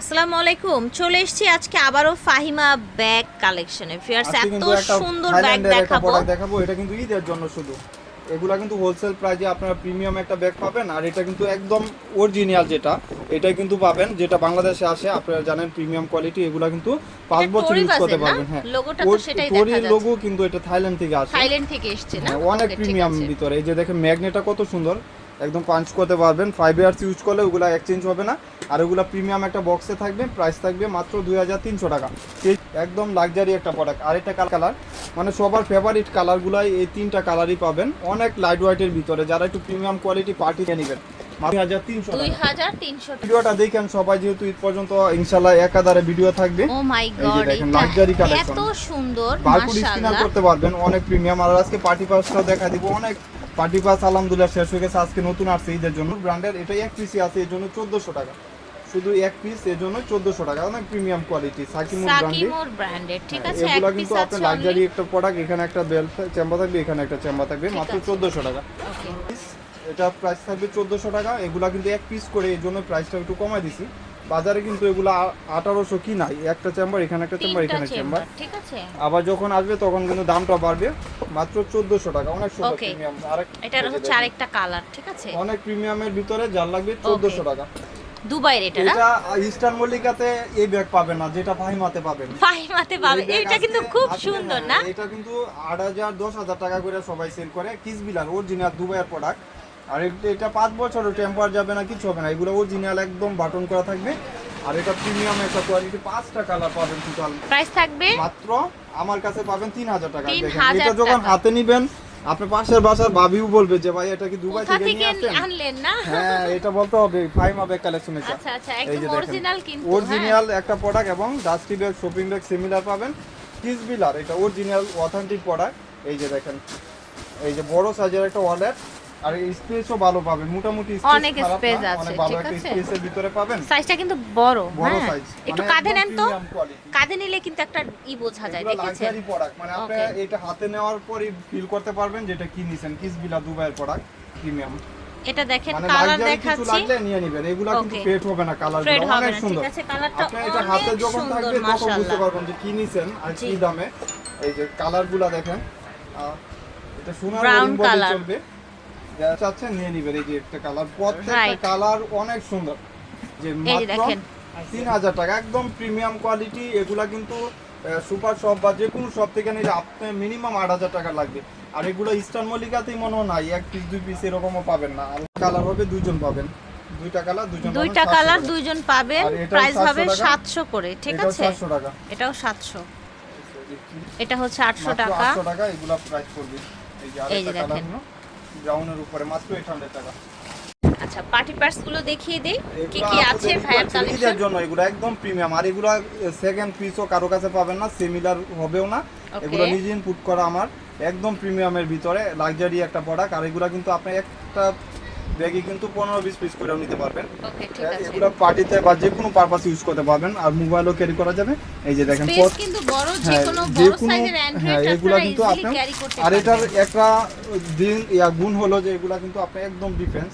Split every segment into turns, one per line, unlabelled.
আসসালামু আলাইকুম। চলে এসেছি আজকে আবারও ফাহিমা ব্যাগ কালেকশনে। ফিয়ার্স এত সুন্দর ব্যাগ দেখাবো।
দেখাবো এটা কিন্তু ঈদের জন্য শুধু। এগুলা কিন্তু হোলসেল প্রাইজে আপনারা প্রিমিয়াম একটা ব্যাগ পাবেন আর এটা কিন্তু একদম অরিজিনাল যেটা এটা কিন্তু পাবেন যেটা বাংলাদেশে আসে আপনারা জানেন প্রিমিয়াম কোয়ালিটি এগুলা কিন্তু পাঁচ বছর ইউজ করতে পারবেন হ্যাঁ।
লোগোটা তো সেটাই দেখা যাচ্ছে।
লোগো কিন্তু এটা থাইল্যান্ড থেকে আসে।
থাইল্যান্ড থেকে এসেছে না?
হ্যাঁ, অনেক প্রিমিয়াম ভিতরে। এই যে দেখেন ম্যাগনেটটা কত সুন্দর। একদম পাঞ্চ করতে পারবেন। ফাইভ ইয়ার্স ইউজ করলে ওগুলা এক্সচেঞ্জ হবে না। আর ওগুলা প্রিমিয়াম একটা বক্সে থাকবে প্রাইস থাকবে মাত্র দুই হাজার তিনশো টাকা। একদম লাক্সারি একটা প্রোডাক্ট আর একটা কালার মানে সবার ফেভারিট কালারগুলাই এই তিনটা কালারই পাবেন। অনেক লাইট ওয়াইটের ভিতরে যারা একটু প্রিমিয়াম কোয়ালিটি পার্টি নেবেন। ভিডিওটা দেখেন সবাই যেহেতু ঈদ পর্যন্ত একাধারে ভিডিও থাকবে।
ও মাই গড
দেখেন, luxury
এত সুন্দর মাশাআল্লাহ।
করতে পারবেন অনেক প্রিমিয়াম আর আজকে পার্টি পাসটাও দেখা দিব অনেক পার্টি পাস আলহামদুলিল্লাহ শেষ হয়ে গেছে। আজকে নতুন আসছে ঈদের জন্য। ব্র্যান্ডের এটাই এক পিসই আছে এর জন্য চোদ্দশো টাকা। শুধু এক পিস এর জন্য চোদ্দশো টাকা। অনেক প্রিমিয়াম কোয়ালিটি সাকিমুর ব্র্যান্ডে
সাকিমোর ব্র্যান্ডেড ঠিক আছে? এক
এগুলা কিন্তু আপনার লাক্সারি একটা প্রোডাক্ট এখানে একটা বেল চেম্বার থাকবে এখানে একটা চেম্বার থাকবে মাত্র
আছে।
চোদ্দশো টাকা।
ওকে
এটা প্রাইস থাকবে চোদ্দশো টাকা। এগুলা কিন্তু এক পিস করে এই জন্য প্রাইসটা একটু কমাই দিছি। বাজারে কিন্তু এগুলো আঠারোশো কি নাই একটা চেম্বার এখানে একটা চেম্বার এখানে চেম্বার
ঠিক আছে।
আবার যখন আসবে তখন কিন্তু দামটা বাড়বে মাত্র চোদ্দশো টাকা অনেক সুন্দর প্রিমিয়াম যে
হচ্ছে আরেকটা কালার ঠিক আছে?
অনেক প্রিমিয়ামের ভিতরে যার লাগবে চোদ্দশো টাকা।
দুবাইয়ের এটা
এটা মল্লিকাতে এই ব্যাগ পাবেন না যেটা ফাহিমাতে পাবেন।
ফাহিমাতে এটা কিন্তু খুব সুন্দর
হ্যাঁ,
না?
এটা কিন্তু আট হাজার দশ হাজার টাকা করে সবাই সেল করে। কিসবিলার অরিজিনাল দুবাইয়ের প্রোডাক্ট আর এটা- পাঁচ বছরও টেম্পার যাবে না কিছু হবে না। এগুলো অরিজিনাল একদম বাটন করা থাকবে। আর এটা প্রিমিয়াম একটা কোয়ালিটি পাঁচটা কালার পাবেন টোটাল
প্রাইস থাকবে?
মাত্র আমার কাছে পাবেন তিন হাজার টাকা। এটা যখন হাতে নিবেন আপনি পাশের বাসার ভাবিও বলবে যে ভাই এটা কি দুবাই থেকে নিয়ে আসছেন
আনলেন না?
হ্যাঁ এটা বলতে হবে ফাইমা ব্যাগ কালেকশন এটা।
আচ্ছা আচ্ছা
এই যে
একদম অরিজিনাল কিন্তু
অরিজিনাল একটা প্রোডাক্ট এবং dusty bag shopping bag similar পাবেন। কিস বিলার এটা অরিজিনাল অথেন্টিক প্রোডাক্ট এই যে দেখেন এই যে বড় সাইজের একটা ওয়ালেট আর স্পেসও ভালো পাবেন মোটামুটি space
অনেক space আছে, ঠিক আছে?
স্পেসের ভিতরে পাবেন।
সাইজটা কিন্তু বড়
বড়
হ্যাঁ।
সাইজ
একটু কাঁধে নেন তো। কাঁধে নিলে কিন্তু একটা ই বোঝা যায় দেখেছেন?
মানে আপনি এটা হাতে নেওয়ার পরই ফিল করতে পারবেন যেটা কি নিছেন। কিস বিলা দুবাইয়ের প্রোডাক্ট প্রিমিয়াম
এটা দেখেন
মানে
কালার দেখাচ্ছি।
লাগলে নিয়ে নেবেন। এগুলা কিন্তু. ফেড হবে না কালার অনেক সুন্দর
ঠিক আছে কালারটা
আপনি এটা হাতে যখন থাকবে তখন বুঝতে পারবেন যে কি নিছেন আর কি। দামে। এই যে কালারগুলা দেখেন। এটা সোনার রিং চলবে। যারা চাচ্ছেন নিয়ে নিবেন। এই যে একটা কালার প্রত্যেকটা কালার অনেক সুন্দর। যে মাত্র তিন হাজার টাকা একদম প্রিমিয়াম কোয়ালিটি এগুলা কিন্তু সুপার শপ বা যে কোনো শপ থেকে নিলে আপনি মিনিমাম আট হাজার টাকা লাগবে। আর এগুলো ইস্টার্ন মল্লিকাতেই মনে হয় নাই এক পিস দুই পিস এরকমও পাবেন না। আর কালার হবে দুইজন পাবেন। দুইটা কালার পাবেন
দুইটা কালার। দুইজন পাবেন প্রাইস হবে
টাকা।
সাতশো করে ঠিক আছে?
700 টাকা।
এটাও সাতশো। এটা হচ্ছে আটশো
মাত্র
টাকা।
800 টাকা এগুলা প্রাইস পড়বে এই যে আরেকটা কালার ব্রাউনের উপরে মাত্র 800 টাকা।
আচ্ছা পার্টি পার্টসগুলো দেখিয়ে দেই। কি কি আছে ভাইয়ার কালেকশন এর
জন্য এগুলো একদম প্রিমিয়াম আর এগুলো সেকেন্ড পিসও কারও কাছে পাবেন না সিমিলার হবেও না। এগুলো নিজে ইনপুট করা আমার। একদম প্রিমিয়ামের ভিতরে লাক্সারি একটা প্রোডাক্ট আর এগুলো কিন্তু আপনি একটা ব্যাগে কিন্তু পনেরো বিশ পিস করেও নিতে পারবেন। এগুলো পার্টিতে বা যে কোনো পারপাস ইউজ করতে পারবেন। আর মোবাইলও ক্যারি করা যাবে। এই যে দেখেন
যে
হ্যাঁ,
কোনো
হ্যাঁ,
অ্যান্ড্রয়েড
এগুলা কিন্তু আপনার- আর এটার একটা দিন ইয়া গুণ হলো যে এগুলা কিন্তু আপনি একদম ডিফেন্স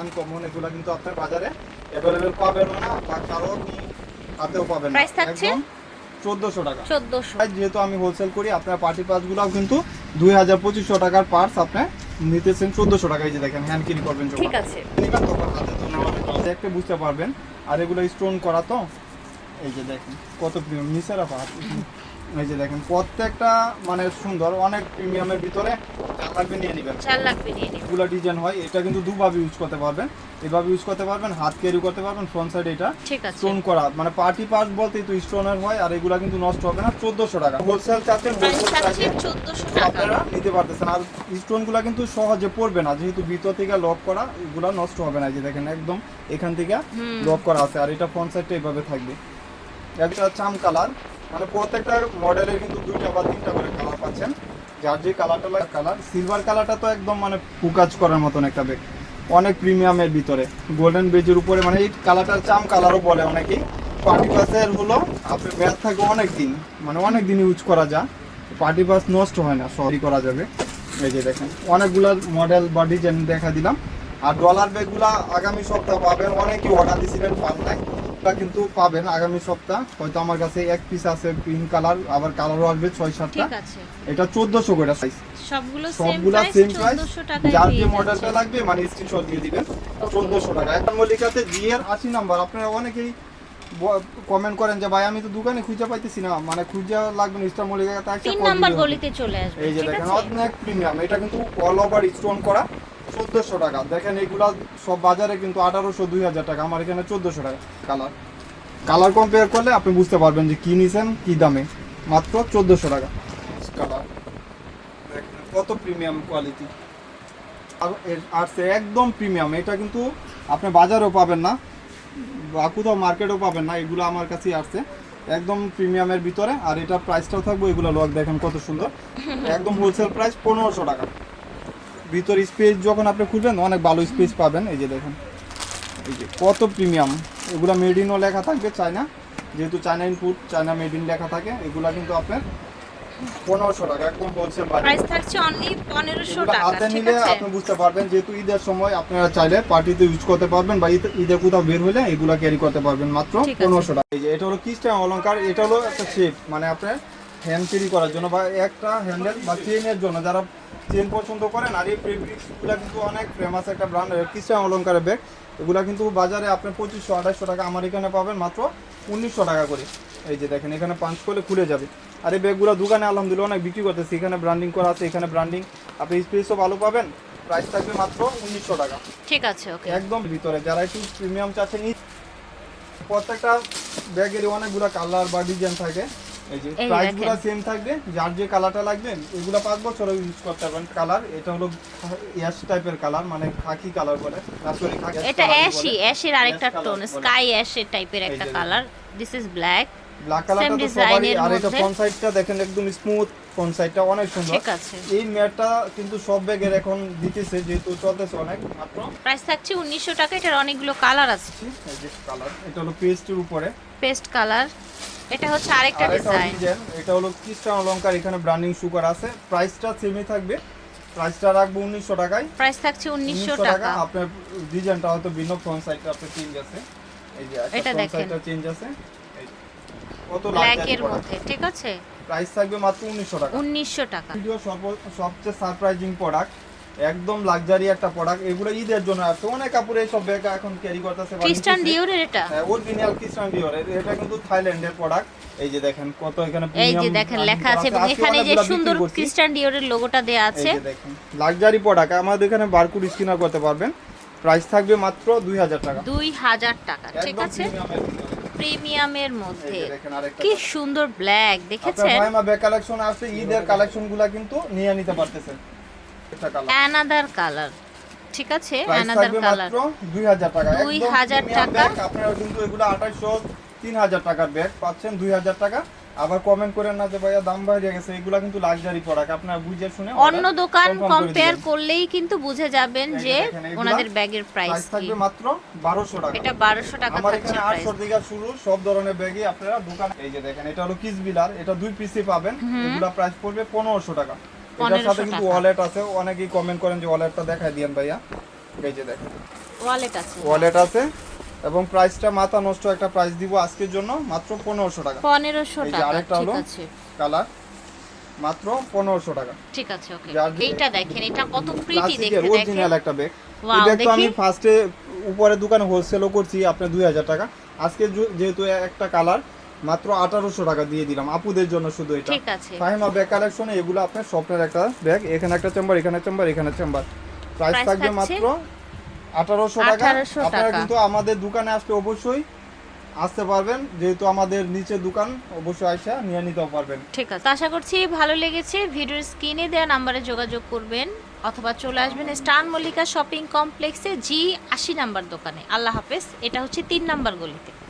আনকমন এগুলা কিন্তু আপনার বাজারে অ্যাভেলেবেল পাবেন না বা কারও হাতেও পাবেন না।
থাকছে?
চোদ্দশো টাকা।
1400
যেহেতু আমি হোলসেল করি আপনার পার্টি পাসগুলোও কিন্তু দুই হাজার পঁচিশশো টাকার পার্স আপনি নিতেছেন চোদ্দশো টাকায় এই যে দেখেন হ্যান্ড ক্যারি করবেন
ঠিক আছে।
দেখতে বুঝতে পারবেন। আর এগুলো স্টোন করা তো এই যে দেখেন কত প্রিয় মিসার হাত এই যে দেখেন প্রত্যেকটা মানে সুন্দর অনেক প্রিমিয়ামের ভিতরে যা লাগবে নিয়ে নেবেন
চার লাগবে নিয়ে নিন
এগুলো ডিজাইন হয় এটা কিন্তু দুভাবে ইউজ করতে পারবেন। এভাবে ইউজ করতে পারবেন হাত ক্যারি করতে পারবেন ফ্রন্ট সাইড এটা
ঠিক আছে।
স্টোন করা। মানে পার্টি পাস বলতেই তো স্টোনের হয় আর এগুলা কিন্তু নষ্ট হবে না চোদ্দশো টাকা। হোলসেল চাচ্ছেন price এ
1400 টাকা।
আপনারা নিতে পারতেছেন। আর স্টোনগুলো কিন্তু সহজে পড়বে না যেহেতু ভিতর থেকে লক করা এগুলা নষ্ট হবে না। এই যে দেখেন একদম এখান থেকে। লক করা আছে আর এটা ফ্রন্ট সাইডটা এইভাবে থাকবে। একটা চাম কালার মানে প্রত্যেকটা মডেলের কিন্তু দুইটা বা তিনটা করে কালার পাচ্ছেন। যার যে কালারটা লাগে কালার সিলভার কালারটা তো একদম মানে ফুকাজ করার মতন একটা ব্যাগ অনেক প্রিমিয়ামের ভিতরে। গোল্ডেন বেজের উপরে মানে এই কালারটার চাম কালারও বলে অনেকেই। পার্টি পাসের হলো আপনি ম্যাথ থাকে অনেক দিন মানে অনেক দিন ইউজ করা যায়। পার্টি পাস নষ্ট হয় না সরি করা যাবে। এই যে দেখেন, অনেকগুলো মডেল বা ডিজাইন দেখা দিলাম। আর ডলার ব্যাগগুলা আগামী সপ্তাহ পাবেন। অনেকেই অর্ডার দিয়েছিলেন পান নাই। তা কিন্তু পাবেন আগামী সপ্তাহ। হয়তো আমার কাছে এক পিস আছে পিঙ্ক কালার আবার কালারও আসবে ছয় সাতটা। এটা চোদ্দশো করে সাইজ
সবগুলো সেম প্রাইস
সেম প্রাইস যার যে মডেলটা লাগবে মানে স্ক্রিনশট দিয়ে দিবেন। চোদ্দশো টাকা। এখন মল্লিকাতে আশি নাম্বার আপনারা অনেকেই কমেন্ট করেন যে ভাই আমি তো দোকানে খুঁজে পাইতেছি না। মানে খুঁজে লাগবে না স্টার মল্লিকাতে একটা
তিন নাম্বার গলিতে চলে আসবে।
এই যে দেখেন অনেক প্রিমিয়াম এটা কিন্তু অল ওভার স্টোন করা। চোদ্দশো টাকা। দেখেন এগুলা সব বাজারে কিন্তু আঠারোশো, দুই হাজার টাকা। আমার এখানে চোদ্দশো টাকা কালার। কালার কম্পেয়ার করলে আপনি বুঝতে পারবেন যে কি নিছেন, কি দামে। মাত্র চোদ্দশো টাকা। কালার। কত প্রিমিয়াম কোয়ালিটি আর আর সে একদম প্রিমিয়াম এটা কিন্তু আপনি বাজারেও পাবেন না, বা কোথাও মার্কেটেও পাবেন না। এগুলো আমার কাছেই আসছে। একদম প্রিমিয়ামের ভিতরে। আর এটা প্রাইসটাও থাকবে, এগুলো লক দেখেন কত সুন্দর। একদম হোলসেল প্রাইস পনেরোশো টাকা। ভিতর স্পেস যখন আপনি খুলবেন অনেক ভালো স্পেস পাবেন। এই যে দেখেন। এই যে কত প্রিমিয়াম এগুলো মেড ইনও লেখা থাকবে চায়না যেহেতু China input China made in লেখা থাকে। এগুলা কিন্তু আপনার পনেরোশো টাকা একদম বাজার
প্রাইস থাকছে অনলি 1500 টাকা
হাতে নিলে আপনি বুঝতে পারবেন যেহেতু ঈদের সময় আপনারা চাইলে পার্টিতে ইউজ করতে পারবেন বা ঈদে- কোথাও বের হলে এগুলো ক্যারি করতে পারবেন মাত্র পনেরোশো টাকা। এই যে এটা হলো কিস্টার অলংকার? এটা হলো একটা শেপ মানে আপনার হ্যান্ড ক্যারি করার জন্য বা একটা হ্যান্ডেল বা চেনের জন্য যারা চেন পছন্দ করেন আর এই ফেব্রিক্সগুলো কিন্তু অনেক ফেমাস একটা ব্র্যান্ড কিস্টার অলঙ্কারের ব্যাগ এগুলো কিন্তু বাজারে আপনি পঁচিশশো আঠাশশো টাকা আমার এখানে পাবেন মাত্র উনিশশো টাকা করে। এই যে দেখেন এখানে পাঁচ করলে খুলে যাবে। আর এই ব্যাগগুলো দোকানে আলহামদুলিল্লাহ অনেক বিক্রি করতেছে। এখানে ব্র্যান্ডিং করা আছে এখানে ব্র্যান্ডিং আপনি স্পেসও ভালো পাবেন প্রাইস থাকবে মাত্র উনিশশো টাকা।
ঠিক আছে ওকে।
একদম ভিতরে যারা একটু প্রিমিয়াম চাচ্ছেন প্রত্যেকটা ব্যাগেরই অনেকগুলো কালার বা ডিজাইন থাকে। এই যে
এই
প্রাইসগুলো সেম থাকবে যার যে কালারটা লাগবে এগুলো পাঁচ ইউজ করতে পারবেন। কালার এটা হলো অ্যাশ টাইপের কালার মানে খাকি কালার বলে। সরি খাকি
এটা অ্যাশি অ্যাশের আরেকটা টোন। স্কাই অ্যাশের টাইপের একটা colour this is black
black কালারটা তো সবারই
এর
আর এটা
মধ্যে।
ফ্রন্ট সাইডটা দেখেন একদম স্মুথ ফ্রন্ট সাইডটা অনেক সুন্দর।
ঠিক আছে।
এই ম্যাটটা কিন্তু সব ব্যাগের এখন দিতেছে যেহেতু চলতেছে অনেক মাত্র।
প্রাইস থাকছে উনিশশো টাকা এটার অনেকগুলো কালার আছে।
এই যে কালার এটা হলো পেস্টের উপরে।
পেস্ট কালার এটা হচ্ছে আরেকটা ডিজাইন
এটা হলো কৃষ্ণ অলংকার এখানে ব্র্যান্ডিং সুগার আছে। প্রাইসটা সেমই থাকবে। প্রাইসটা রাখব উনিশশো টাকায়।
প্রাইস থাকছে উনিশশো টাকা।
আপনার ডিজাইনটা হয়তো ভিন্ন ফ্রন্ট সাইডটা আপনার চেঞ্জ আছে। এই যে
এটা দেখেন।
চেঞ্জ আছে। কত
ব্ল্যাক এর মধ্যে ঠিক আছে?
প্রাইস থাকবে মাত্র উনিশশো টাকা।
উনিশশো টাকা।
ভিডিও সবচেয়ে সারপ্রাইজিং প্রোডাক্ট একদম লাক্সারি একটা প্রোডাক্ট এগুলো ঈদের জন্য আছে। অনেক কাপড় এইসব ব্যাগ এখন ক্যারি করতেছে
খ্রিস্টান
নিতেছে।
এটা?
হ্যাঁ অরিজিনাল খ্রিস্টান ডিওর এটা কিন্তু থাইল্যান্ডের প্রোডাক্ট এই যে দেখেন কত এখানে
এই যে দেখেন লেখা আছে এবং এখানে যে সুন্দর
করছি।
খ্রিস্টান ডিওরের লোগোটা দেয়া আছে।
এই যে দেখেন লাক্সারি প্রোডাক্ট আমাদের এখানে বারকুড স্ক্যানার করতে পারবেন। প্রাইস থাকবে মাত্র দুই হাজার টাকা।
দুই হাজার টাকা ঠিক আছে। প্রিমিয়ামের মধ্যে। কি সুন্দর ব্ল্যাক
আপনার
দেখেছেন?
ভাইমা ব্যাগ কালেকশন আছে ঈদের কালেকশনগুলা কিন্তু নিয়ে নিতে পারতেছেন
অ্যানাদার কালার ঠিক আছে? অ্যানাদার কালার
মাত্র 2000 টাকা।
2000
একদম
টাকা।
আপনারা কিন্তু এগুলো 2800 3000 টাকার ব্যাগ পাচ্ছেন 2000 টাকা। আবার কমেন্ট করেন না যে ভাইয়া দাম বাইরে গেছে এগুলা কিন্তু লাক্সারি প্রোডাক্ট আপনারা বুঝে শুনে
অন্য দোকান কম্পেয়ার করলেই কিন্তু বুঝে যাবেন
যে
ওনাদের ব্যাগের প্রাইস
থাকবে মাত্র 1200 টাকা।
এটা বারোশো টাকা
আমার এখানে 800 থেকে শুরু সব ধরনের ব্যাগই আপনারা দোকান এই যে দেখেন এটা হলো কিস বিলার এটা দুই পিসই পাবেন। এগুলা প্রাইস পড়বে 1500 টাকা। এটার
1500
সাথে কিন্তু। ওয়ালেট আছে অনেকেই কমেন্ট করেন যে ওয়ালেটটা দেখাই দিয়েন ভাইয়া। এই যে দেখেন।
ওয়ালেট আছে।
ওয়ালেট আছে এবং প্রাইসটা মাথা নষ্ট একটা প্রাইস দিব আজকের জন্য মাত্র 1500 টাকা।
পনেরোশো টাকা
আরেকটা হলো। কালার মাত্র 1500 টাকা।
ঠিক আছে ওকে এইটা দেখেন এটা কত প্রিটি দেখতে
অরিজিনাল একটা ব্যাগ তো আমি ফার্স্টে উপরে দোকানে হোলসেলও করছি আপনার 2000 টাকা। আজকে যেহেতু একটা কালার মাত্র 1800 টাকা দিয়ে দিলাম। আপুদের জন্য শুধু এটা।
ঠিক আছে।
ফাহিমা ব্যাগ কালেকশনে এগুলো আপনার স্বপ্নের একটা ব্যাগ। এখানে একটা চেম্বার এখানে চেম্বার এখানে চেম্বার প্রাইস থাকবে মাত্র আঠারোশো টাকা। আপনারা কিন্তু আমাদের দোকানে আসলে অবশ্যই আসতে পারবেন। যেহেতু আমাদের নিচে দোকান অবশ্যই আসা নিয়ে নিতে পারবেন।
ঠিক আছে। আশা করছি ভালো লেগেছে। ভিডিওর স্ক্রিনে দেওয়া নাম্বারে যোগাযোগ করবেন অথবা চলে আসবেন স্টান মল্লিকা শপিং কমপ্লেক্সে জি আশি নাম্বার দোকানে। আল্লাহ হাফেজ। এটা হচ্ছে তিন নাম্বার গলিতে।